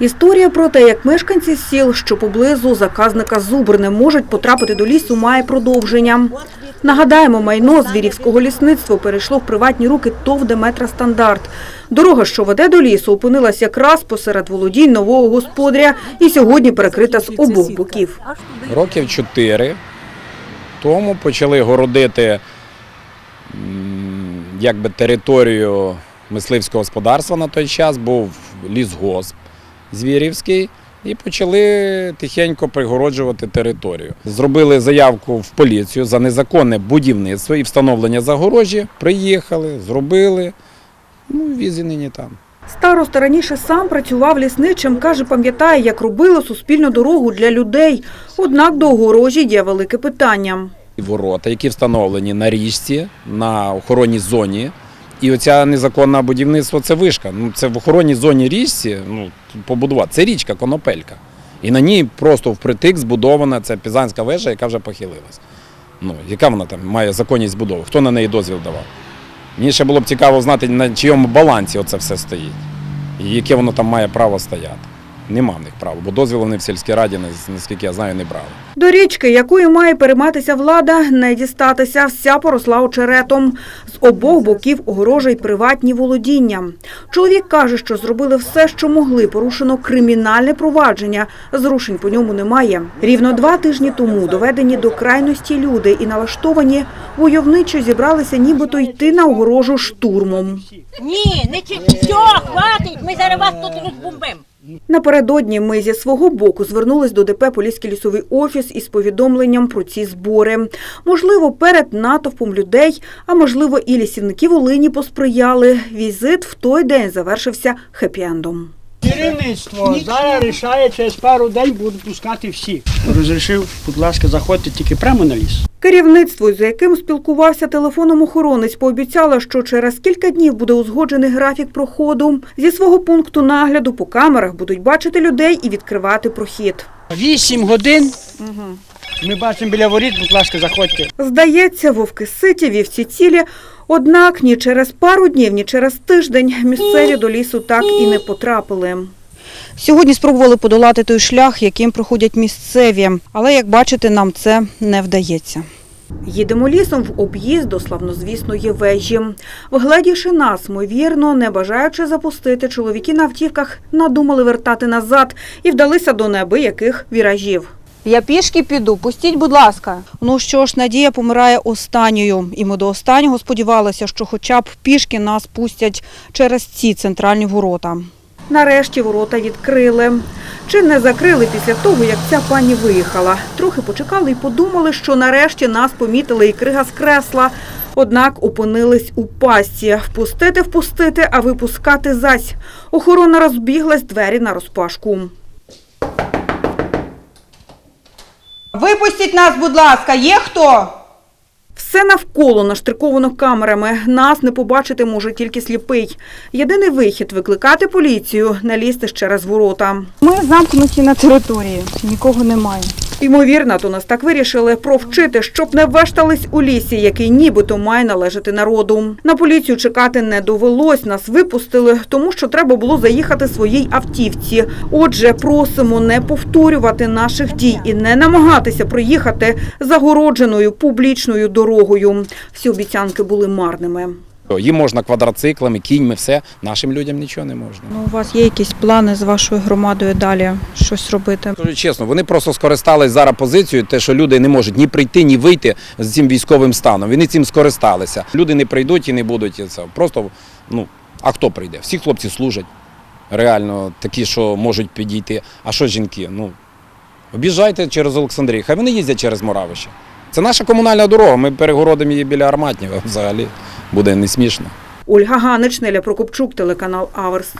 Історія про те, як мешканці сіл, що поблизу заказника Зубр не можуть потрапити до лісу, має продовження. Нагадаємо, майно звірівського лісництва перейшло в приватні руки ТОВ «Деметра Стандарт». Дорога, що веде до лісу, опинилась якраз посеред володінь нового господаря і сьогодні перекрита з обох боків. Років чотири тому почали городити якби територію мисливського господарства на той час, був лісгосп Звірівський, і почали тихенько пригороджувати територію. Зробили заявку в поліцію за незаконне будівництво і встановлення загорожі. Приїхали, зробили. Ну, візі нині там. Староста раніше сам працював лісничим, каже, пам'ятає, як робили суспільну дорогу для людей. Однак до огорожі є велике питання. Ворота, які встановлені на річці, на охоронній зоні. І оця незаконне будівництво це вишка. Ну, це в охоронній зоні річці ну, побудувати. Це річка Конопелька. І на ній просто впритик збудована ця пізанська вежа, яка вже похилилась. Ну, яка вона там має законність будови? Хто на неї дозвіл давав? Мені ще було б цікаво знати, на чийому балансі оце все стоїть. І яке воно там має право стояти. Нема в них права, бо дозвіл вони в сільській раді, наскільки я знаю, не брали. До річки, якою має перейматися влада, не дістатися, вся поросла очеретом. З обох боків огорожа й приватні володіння. Чоловік каже, що зробили все, що могли. Порушено кримінальне провадження. Зрушень по ньому немає. Рівно два тижні тому доведені до крайності люди і налаштовані войовничо зібралися нібито йти на огорожу штурмом. Ні, не чи все, хватить, ми зараз вас тут розбомбимо. Напередодні ми зі свого боку звернулись до ДП Поліський лісовий офіс із повідомленням про ці збори. Можливо, перед натовпом людей, а можливо, і лісівники Волині посприяли. Візит в той день завершився хеппі-ендом. Керівництво зараз рішає, через пару день будуть пускати всіх. Розрішив, будь ласка, заходьте тільки прямо на ліс. Керівництво, з яким спілкувався телефоном охоронець, пообіцяло, що через кілька днів буде узгоджений графік проходу. Зі свого пункту нагляду по камерах будуть бачити людей і відкривати прохід. Вісім годин. Ми бачимо біля воріт, будь ласка, заходьте. Здається, вовки ситі, вівці цілі. Однак ні через пару днів, ні через тиждень місцеві до лісу так і не потрапили. Сьогодні спробували подолати той шлях, яким проходять місцеві, але як бачите, нам це не вдається. Їдемо лісом в об'їзд до славнозвісної вежі. Вгледівши нас, ймовірно, не бажаючи запустити, чоловіки на автівках надумали вертати назад і вдалися до неабияких віражів. Я пішки піду, пустіть, будь ласка. Ну що ж, Надія помирає останньою, і ми до останнього сподівалися, що хоча б пішки нас пустять через ці центральні ворота. Нарешті ворота відкрили. Чи не закрили після того, як ця пані виїхала? Трохи почекали і подумали, що нарешті нас помітили і крига з кресла. Однак опинились у пастці. Впустити, впустити, а випускати зась. Охорона розбіглась двері на розпашку. Випустіть нас, будь ласка, є хто? Все навколо наштриковано камерами. Нас не побачити може тільки сліпий. Єдиний вихід – викликати поліцію, налізти ще раз ворота. Ми замкнуті на території, нікого немає. Ймовірно, то нас так вирішили провчити, щоб не вештались у лісі, який нібито має належати народу. На поліцію чекати не довелось, нас випустили, тому що треба було заїхати своїй автівці. Отже, просимо не повторювати наших дій і не намагатися проїхати загородженою публічною дорогою. Всі обіцянки були марними. Їм можна квадроциклами, кіньми, все. Нашим людям нічого не можна. Ну, у вас є якісь плани з вашою громадою далі щось робити? Кажу чесно, вони просто скористались зараз позицією, те, що люди не можуть ні прийти, ні вийти з цим військовим станом. Вони цим скористалися. Люди не прийдуть і не будуть і це. Просто, ну, а хто прийде? Всі хлопці служать. Реально, такі, що можуть підійти. А що жінки? Ну, об'їжджайте через Олександрію. Хай вони їздять через Моравище. Це наша комунальна дорога. Ми перегородимо її біля Арматнєва. Взагалі буде не смішно. Ольга Ганич, Неля Прокопчук, телеканал Аверс.